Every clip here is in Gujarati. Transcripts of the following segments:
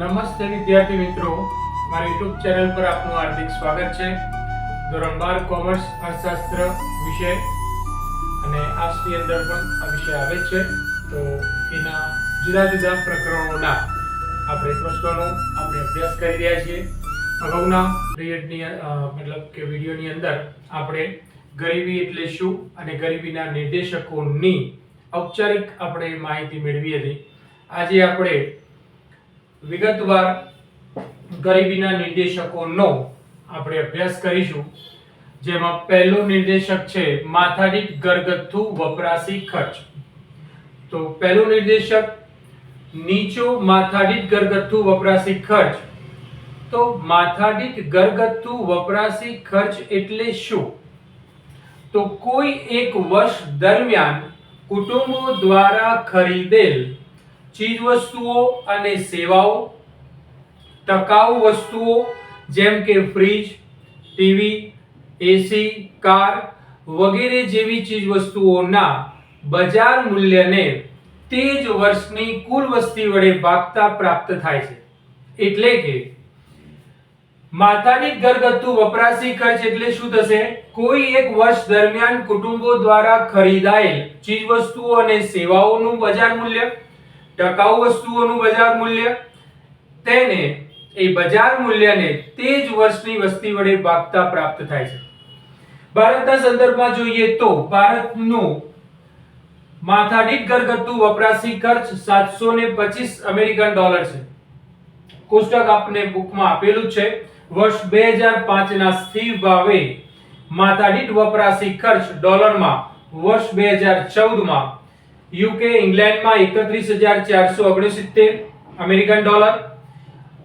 નમસ્તે વિદ્યાર્થી મિત્રો. મારી યુટ્યુબ ચેનલ પર આપનું હાર્દિક સ્વાગત છે. ધોરણ બાર, કોમર્સ, અર્થશાસ્ત્ર વિષય અને આર્ટ્સની અંદર પણ આ વિષય આવે છે. તો એના જુદા જુદા પ્રકરણોના આપણે પ્રશ્નોનો આપણે અભ્યાસ કરી રહ્યા છીએ. અગાઉના પિરિયડની મતલબ કે વિડીયોની અંદર આપણે ગરીબી એટલે શું અને ગરીબીના નિર્દેશકોની ઔપચારિક આપણે માહિતી મેળવી હતી. આજે આપણે વિગતવાર ગરીબીના નિર્દેશકોનો આપણે અભ્યાસ કરીશું, જેમાં પહેલો નિર્દેશક છે માથાદીઠ ઘરગથ્થુ વપરાશી ખર્ચ. તો પહેલું નિર્દેશક, નીચો માથાદીઠ ઘરગથ્થુ વપરાશી ખર્ચ. તો માથાદીઠ ઘરગથ્થુ વપરાશી ખર્ચ એટલે શું? તો કોઈ એક વર્ષ દરમિયાન કુટુંબો દ્વારા ખરીદેલ ચીજવસ્તુઓ અને સેવાઓ, ટકાઉ વસ્તુઓ જેમ કે ફ્રીજ, ટીવી, એસી, કાર વગેરે જેવી ચીજવસ્તુઓના બજાર મૂલ્યને તે જ વર્ષની કુલ વસ્તી વડે ભાગતા પ્રાપ્ત થાય છે. એટલે કે માતાની ઘરગથ્થુ વપરાશી ખર્ચ એટલે શું થશે? કોઈ એક વર્ષ દરમિયાન કુટુંબો દ્વારા ખરીદાયેલ ચીજવસ્તુઓ અને સેવાઓનું બજાર મૂલ્ય ટકાઉ વસ્તુઓનું બજાર મૂલ્ય. તેને એ બજાર મૂલ્યને તે જ વર્ષની વસ્તી વડે ભાગતા પ્રાપ્ત થાય છે. ભારતના સંદર્ભમાં જોઈએ તો ભારતનું માથાદીઠ ઘરગથ્થુ વપરાશી ખર્ચ 725 અમેરિકન ડોલર છે. કોષ્ટક આપને બુકમાં આપેલું છે, વર્ષ 2005 ના સ્થિર ભાવે માથાદીઠ વપરાશી ખર્ચ ડોલરમાં વર્ષ 2014 માં યુકે ઇંગ્લેન્ડમાં એકત્રીસ હજાર ચારસો ઓગણસિત્તેર અમેરિકન ડોલર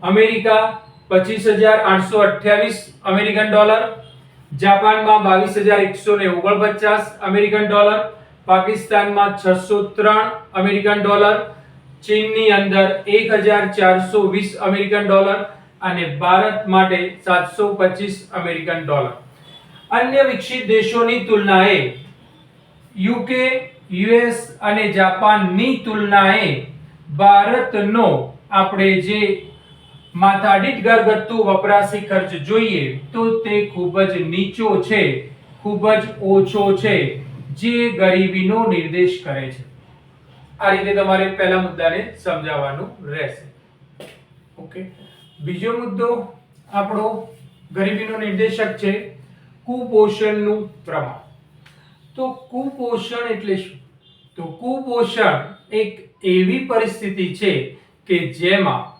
અમેરિકા પચીસ હજાર આઠસો અઠ્યાવીસ અમેરિકન ડોલર જાપાનમાં બાવીસ હજાર એકસો ને ઓગણપચાસ અમેરિકન ડોલર પાકિસ્તાનમાં છસો ત્રણ અમેરિકન ડોલર ચીનની અંદર એક હજાર ચારસો વીસ અમેરિકન ડોલર અને ભારત માટે સાતસો પચીસ અમેરિકન ડોલર અન્ય વિકસિત દેશોની તુલનાએ યુકે યુએસ અને જાપાનની તુલનાએ ભારતનો આપણે જે માથાદીઠ ઘરગથ્થુ વપરાશી ખર્ચ જોઈએ તો તે ખૂબ જ નીચો છે, ખૂબ જ ઓછો છે, જે ગરીબીનો નિર્દેશ કરે છે. આ રીતે તમારે પહેલા મુદ્દાને સમજાવવાનું રહેશે. ઓકે. બીજો મુદ્દો આપણો ગરીબીનો નિર્દેશક છે, કુપોષણનું પ્રમાણ. તો કુપોષણ એટલે શું? તો કુપોષણ એક એવી પરિસ્થિતિ છે કે જેમાં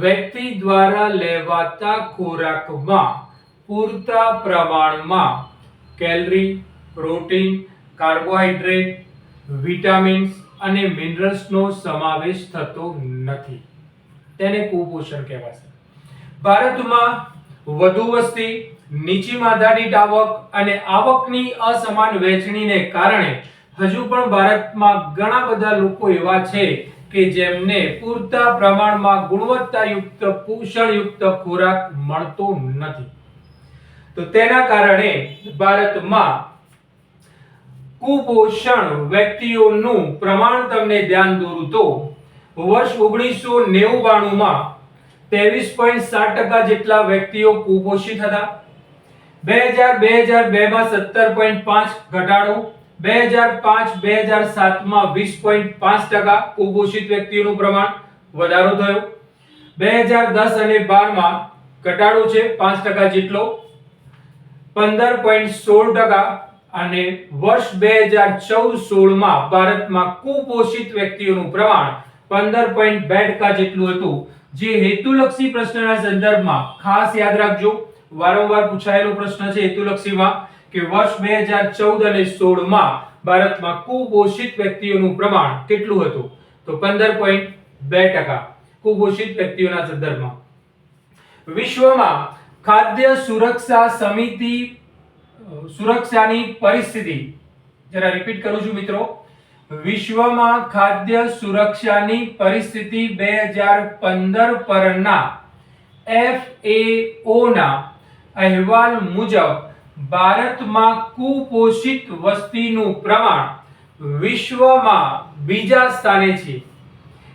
વ્યક્તિ દ્વારા લેવાતા ખોરાકમાં પૂરતા પ્રમાણમાં કેલરી, પ્રોટીન, કાર્બોહાઈડ્રેટ, વિટામિન્સ અને મિનરલ્સનો સમાવેશ થતો નથી. તેને કુપોષણ કહેવાશે. ભારતમાં વધુ વસ્તી નીચી માથાદીઠ આવક અને આવકની અસમાન વહેંચણીને કારણે હજુ પણ ભારતમાં ઘણા બધા લોકો એવા છે કે જેમને પૂરતા પ્રમાણમાં ગુણવત્તાયુક્ત પોષણયુક્ત ખોરાક મળતો નથી. તો તેના કારણે ભારતમાં કુપોષણ વ્યક્તિઓનું પ્રમાણ તમને ધ્યાન દોરું તો વર્ષ ઓગણીસો નેવું બાણુંમાં ત્રેવીસ પોઈન્ટ સાત ટકા જેટલા વ્યક્તિઓ કુપોષિત હતા. બે હજાર બે હજાર બે માં સત્તર પોઈન્ટ પાંચ ઘટાડો. બે હજાર પાંચ બે હજાર સાતમાં વીસ પોઈન્ટ પાંચ ટકા કુપોષિત વ્યક્તિઓનું પ્રમાણ વધારો થયો. બે હજાર દસ અને બારમાં ઘટાડો છે પાંચ ટકા જેટલો. પંદર પોઈન્ટ સોળ ટકા અને વર્ષ બે હજાર ચૌદ સોળમાં ભારતમાં કુપોષિત વ્યક્તિઓનું પ્રમાણ પંદર પોઈન્ટ બે ટકા જેટલું હતું. જે હેતુલક્ષી પ્રશ્નના સંદર્ભમાં ખાસ યાદ રાખજો. વારંવાર પૂછાયેલો પ્રશ્ન છે હેતુલક્ષીમાં કે વર્ષ બે હજાર ચૌદ અને ભારતમાં કુપોષિત વ્યક્તિઓનું પ્રમાણ કેટલું હતું? તો પંદર પોઈન્ટ બે ટકા કુપોષિત વ્યક્તિઓના સંદર્ભમાં. વિશ્વમાં ખાદ્ય સુરક્ષા સમિતિ સુરક્ષાની પરિસ્થિતિ, જરા રિપીટ કરું છું મિત્રો. વિશ્વમાં ખાદ્ય સુરક્ષાની પરિસ્થિતિ બે હજાર પંદર પરના એફએઓના અહેવાલ મુજબ, ભારતમાં કુપોષિત વસ્તીનું પ્રમાણ વિશ્વમાં બીજા સ્થાને છે.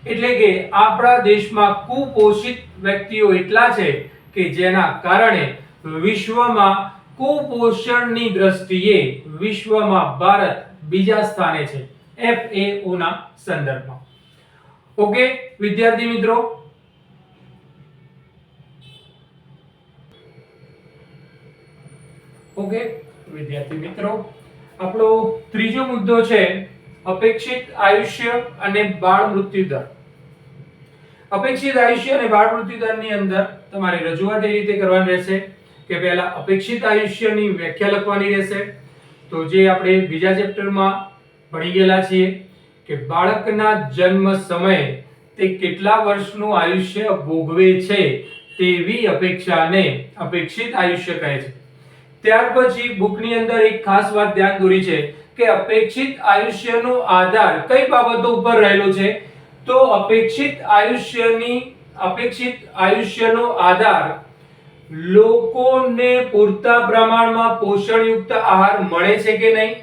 એટલે કે આપણા દેશમાં કુપોષિત વ્યક્તિઓ એટલા છે કે જેના કારણે વિશ્વમાં કુપોષણની દ્રષ્ટિએ વિશ્વમાં ભારત બીજા સ્થાને છે. એફએઓના સંદર્ભમાં. ઓકે વિદ્યાર્થી મિત્રો ઓકે, વિદ્યાર્થી મિત્રો, આપણો ત્રીજો મુદ્દો છે અપેક્ષિત આયુષ્ય અને બાળ મૃત્યુ દર. અપેક્ષિત આયુષ્ય અને બાળ મૃત્યુ દરની અંદર તમારે રજૂઆત એ રીતે કરવાની રહેશે કે પહેલા અપેક્ષિત આયુષ્યની વ્યાખ્યા લખવાની રહેશે. તો જે આપણે બીજા ચેપ્ટરમાં ભણી ગયેલા છીએ કે બાળકના જન્મ સમયે તે કેટલા વર્ષનું આયુષ્ય ભોગવે છે તેવી અપેક્ષાને અપેક્ષિત આયુષ્ય કહે છે. ત્યાર પછી બુકની અંદર એક ખાસ વાત ધ્યાન દોરી છે કે અપેક્ષિત આયુષ્યનો આધાર કઈ બાબતો ઉપર રહેલો છે? તો અપેક્ષિત આયુષ્યની, અપેક્ષિત આયુષ્યનો આધાર લોકોને પૂરતા પ્રમાણમાં પોષણયુક્ત આહાર મળે છે કે નહીં?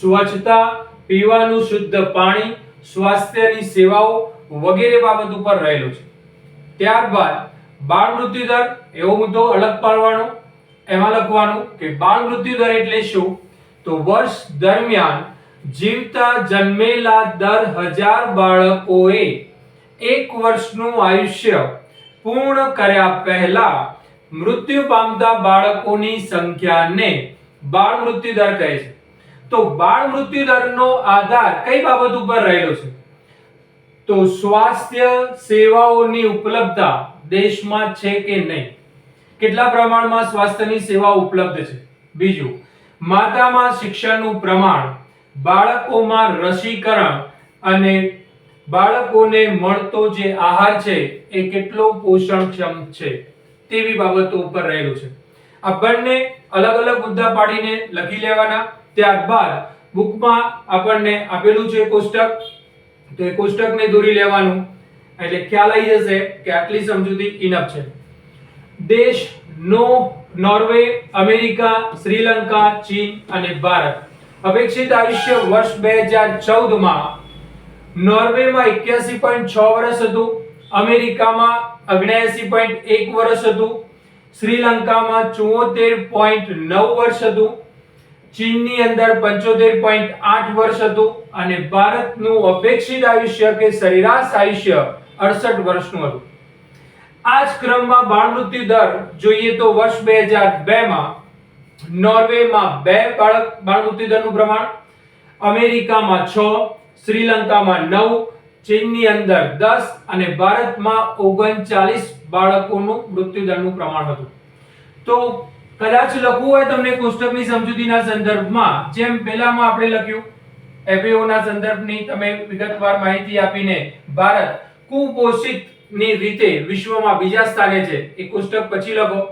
સ્વચ્છતા, પીવાનું શુદ્ધ પાણી, સ્વાસ્થ્યની સેવાઓ વગેરે બાબત ઉપર રહેલો છે. ત્યારબાદ બાળ મૃત્યુ દર એવો મુદ્દો અલગ પાડવાનો. એમાં લખવાનું કે બાળ મૃત્યુ દર એટલે શું? તો વર્ષ દરમિયાન જીવતા જન્મેલા દર હજાર બાળકોએ એક વર્ષનું આયુષ્ય પૂર્ણ કર્યા પહેલા મૃત્યુ પામતા બાળકોની સંખ્યાને બાળ મૃત્યુ દર કહે છે. તો બાળ મૃત્યુ દરનો આધાર કઈ બાબત ઉપર રહેલો છે? તો સ્વાસ્થ્ય સેવાઓની ઉપલબ્ધતા દેશમાં છે કે નહીં? કેટલા પ્રમાણમાં સ્વાસ્થ્યની સેવા ઉપલબ્ધ છે? બીજું, માતામાં શિક્ષણનું પ્રમાણ, બાળકોમાં રસીકરણ અને બાળકોને મળતો જે આહાર છે એ કેટલો પોષણક્ષમ છે તેવી બાબતો ઉપર રહેલું છે. આ બંને અલગ અલગ મુદ્દા પાડીને લખી લેવાના. ત્યારબાદ બુકમાં આપણને આપેલું છે કોષ્ટક. તો એ કોષ્ટકને દોરી લેવાનું. એટલે ખ્યાલ આવી જશે કે આટલી સમજૂતી ઇનફ છે. દેશ, નો, નોર્વે, અમેરિકા, શ્રીલંકા, ચીન અને ભારત. અપેક્ષિત આયુષ્ય વર્ષ બે હજાર ચૌદમાં નોર્વેમાં એક્યાસી પોઈન્ટ છ વર્ષ હતું, અમેરિકામાં અગ્યાસી પોઈન્ટ એક વર્ષ હતું, શ્રીલંકામાં ચુમ્મોતેર પોઈન્ટ નવ વર્ષ હતું, ચીનની અંદર પંચોતેર પોઈન્ટ આઠ વર્ષ હતું અને ભારતનું અપેક્ષિત આયુષ્ય કે સરેરાશ આયુષ્ય અડસઠ વર્ષનું હતું. આ જ ક્રમમાં બાળ મૃત્યુ દર જોઈએ તો વર્ષ બે હજાર બે માં નોર્વેમાં બે બાળક બાળ મૃત્યુ દરનું પ્રમાણ, અમેરિકામાં છ, શ્રીલંકામાં નવ, ચીનની અંદર દસ અને ભારતમાં ઓગણચાલીસ બાળકોનું મૃત્યુ દરનું પ્રમાણ હતું. તો કદાચ લખવું હોય તમને કોષ્ટકની સમજૂતીના સંદર્ભમાં, જેમ પહેલામાં આપણે લખ્યું, એફએઓના સંદર્ભની તમે વિગતવાર માહિતી આપીને ભારત કુપોષિત ની રીતે વિશ્વમાં બીજા સ્થાને છે. એ કોષ્ટક પછી લખો.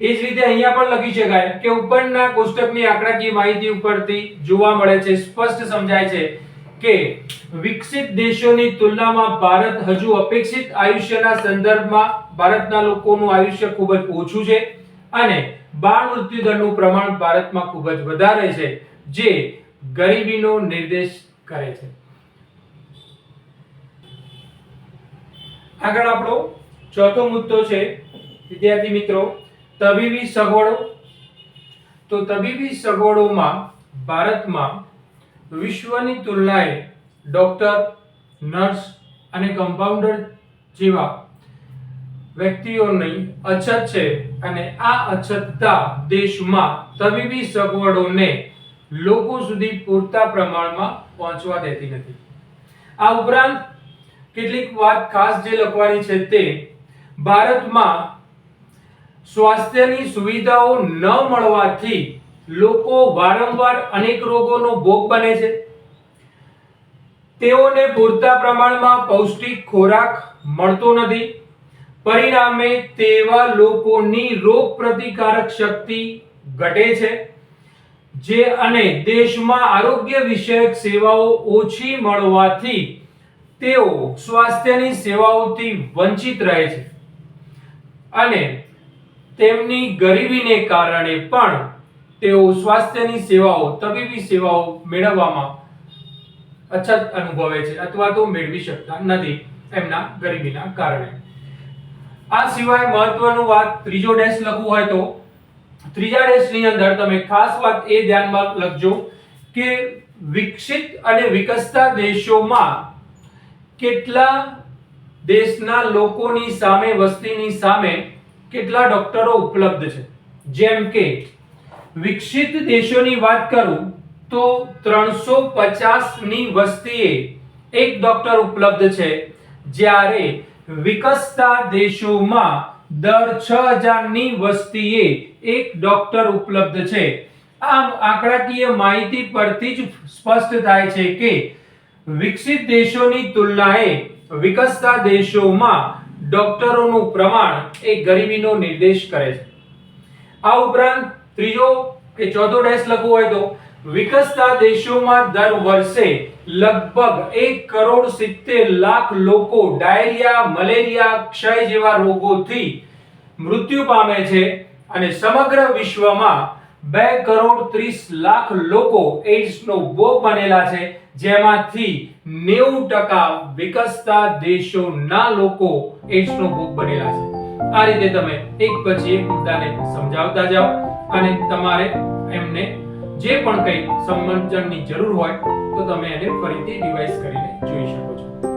એ જ રીતે અહીંયા પણ લખી શકાય કે ઉપરના કોષ્ટકની આંકડાકીય માહિતી ઉપરથી જોવા મળે છે. સ્પષ્ટ સમજાય છે કે વિકસિત દેશોની તુલનામાં ભારત હજુ અપેક્ષિત આયુષ્યના સંદર્ભમાં ભારતના લોકોનું આયુષ્ય ખૂબ જ ઓછું છે અને બાળ મૃત્યુદરનું પ્રમાણ ભારતમાં ખૂબ જ વધારે છે, જે ગરીબીનો નિર્દેશ કરે છે. આગળ આપણો ચોથો મુદ્દો છે. વિદ્યાર્થી મિત્રો, તબીબી સગવડો. તો તબીબી સગવડોમાં ભારતમાં વિશ્વની તુલનાએ ડોક્ટર, નર્સ અને કમ્પાઉન્ડર જેવા વ્યક્તિઓની અછત છે અને આ અછતતા દેશમાં તબીબી સગવડોને લોકો સુધી પૂરતા પ્રમાણમાં પહોંચવા દેતી નથી. આ ઉપરાંત કેટલીક વાત ખાસ જે લખવાની છે તે, ભારતમાં સ્વાસ્થ્યની સુવિધાઓ ન મળવાથી લોકો વારંવાર અનેક રોગોનો ભોગ બને છે. તેઓને પૂરતા પ્રમાણમાં પૌષ્ટિક ખોરાક મળતો નથી. પરિણામે તેવા લોકોની રોગ પ્રતિકારક શક્તિ ઘટે છે, જે અને દેશમાં આરોગ્ય વિષયક સેવાઓ ઓછી મળવાથી તેઓ સ્વાસ્થ્યની સેવાઓથી વંચિત રહે છે. અને તેમની ગરીબીને કારણે પણ તેઓ સ્વાસ્થ્યની સેવાઓ, તબીબી સેવાઓ મેળવવામાં અછત અનુભવે છે અથવા તો મેળવી શકતા નથી એમના ગરીબીના કારણે. આ સિવાય મહત્વનું વાત ત્રીજો ડેશ લખવું હોય તો, ત્રીજા ડેશની અંદર તમે ખાસ વાત એ ધ્યાનમાં લખજો કે વિકસિત અને વિકસતા દેશોમાં કેટલા દેશના લોકોની સામે, વસ્તીની સામે કેટલા ડોક્ટરો ઉપલબ્ધ છે? જેમ કે, વિકસિત દેશોની વાત કરું તો ત્રણસો પચાસની વસ્તીએ એક ડોક્ટર ઉપલબ્ધ છે, જ્યારે વિકસતા દેશોમાં દર છ હજારની વસ્તીએ એક ડોક્ટર ઉપલબ્ધ છે. આમ આંકડાકીય માહિતી પરથી જ સ્પષ્ટ થાય છે કે વિકસિત દેશોની તુલનાએ વિકસતા દેશોમાં ડોક્ટરોનું પ્રમાણ એ ગરીબીનો નિર્દેશ કરે છે. આ ઉપરાંત ત્રીજો કે ચોથો ડેશ લખવું હોય તો, વિકસતા દેશોમાં દર વર્ષે લગભગ એક કરોડ સિત્તેર લાખ લોકો ડાયરિયા, મલેરિયા, ક્ષય જેવા રોગોથી મૃત્યુ પામે છે અને સમગ્ર વિશ્વમાં બે કરોડ ત્રીસ લાખ લોકો એઇડ્સનો ભોગ બનેલા છે, જેમાંથી નેવું ટકા વિકસતા દેશોના લોકો એઇડ્સનો ભોગ બનેલા છે. આ રીતે તમે એક પછી એક મુદ્દાને સમજાવતા જાઓ અને તમારે એમને જે પણ કંઈ સમજણની જરૂર હોય તો તમે એને ફરીથી રિવાઇઝ કરીને જોઈ શકો છો.